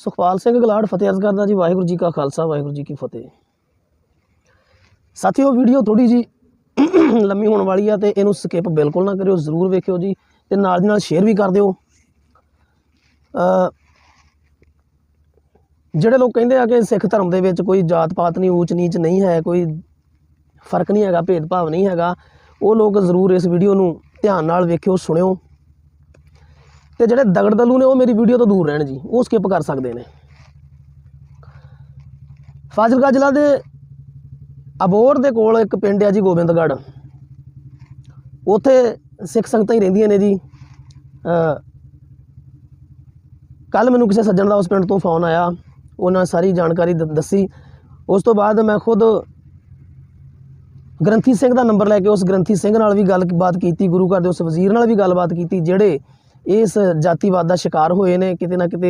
ਸੁਖਪਾਲ ਸਿੰਘ ਗਲਾੜ, ਫਤਿਹ ਅਰਜ਼ ਕਰਦਾ ਜੀ, ਵਾਹਿਗੁਰੂ ਜੀ ਕਾ ਖਾਲਸਾ, ਵਾਹਿਗੁਰੂ ਜੀ ਕੀ ਫਤਿਹ। ਸਾਥੀਓ ਵੀਡੀਓ ਥੋੜੀ ਜੀ ਲੰਮੀ ਹੋਣ ਵਾਲੀ ਆ ਤੇ ਇਹਨੂੰ ਸਕਿਪ ਬਿਲਕੁਲ ਨਾ ਕਰਿਓ, ਜ਼ਰੂਰ ਵੇਖਿਓ ਜੀ ਤੇ ਨਾਲ ਦੀ ਨਾਲ ਸ਼ੇਅਰ ਵੀ ਕਰ ਦਿਓ। ਜਿਹੜੇ ਲੋਕ ਕਹਿੰਦੇ ਆ ਕਿ ਸਿੱਖ ਧਰਮ ਦੇ ਵਿੱਚ ਕੋਈ ਜਾਤ ਪਾਤ ਨਹੀਂ, ਊਚ ਨੀਚ ਨਹੀਂ ਹੈ, ਕੋਈ ਫ਼ਰਕ ਨਹੀਂ ਹੈਗਾ, ਭੇਦਭਾਵ ਨਹੀਂ ਹੈਗਾ, ਉਹ ਲੋਕ ਜ਼ਰੂਰ ਇਸ ਵੀਡੀਓ ਨੂੰ ਧਿਆਨ ਨਾਲ ਵੇਖਿਓ, ਸੁਣਿਓ। ਤੇ ਜਿਹੜੇ ਦਗੜਦਲੂ ਨੇ ਉਹ ਮੇਰੀ ਵੀਡੀਓ ਤੋਂ ਦੂਰ ਰਹਿਣ ਜੀ, ਉਹ ਸਕਿਪ ਕਰ ਸਕਦੇ ਨੇ। ਫਾਜ਼ਿਲਕਾ ਜ਼ਿਲ੍ਹਾ ਦੇ ਅਬੋਰ ਦੇ ਕੋਲ ਇੱਕ ਪਿੰਡ ਆ ਜੀ ਗੋਬਿੰਦਗੜ੍ਹ। ਉੱਥੇ ਸਿੱਖ ਸੰਗਤਾਂ ਹੀ ਰਹਿੰਦੀਆਂ ਨੇ ਜੀ। ਕੱਲ ਮੈਨੂੰ ਕਿਸੇ ਸੱਜਣ ਦਾ ਉਸ ਪਿੰਡ ਤੋਂ ਫੋਨ ਆਇਆ, ਉਹਨਾਂ ਸਾਰੀ ਜਾਣਕਾਰੀ ਦ- ਦੱਸੀ। ਉਸ ਤੋਂ ਬਾਅਦ ਮੈਂ ਖੁਦ ਗ੍ਰੰਥੀ ਸਿੰਘ ਦਾ ਨੰਬਰ ਲੈ ਕੇ ਉਸ ਗ੍ਰੰਥੀ ਸਿੰਘ ਨਾਲ ਵੀ ਗੱਲਬਾਤ ਕੀਤੀ, ਗੁਰੂ ਘਰ ਦੇ ਉਸ ਵਜ਼ੀਰ ਨਾਲ ਵੀ ਗੱਲਬਾਤ ਕੀਤੀ, ਜਿਹੜੇ ਇਸ ਜਾਤੀਵਾਦ ਦਾ ਸ਼ਿਕਾਰ ਹੋਏ ਨੇ ਕਿਤੇ ਨਾ ਕਿਤੇ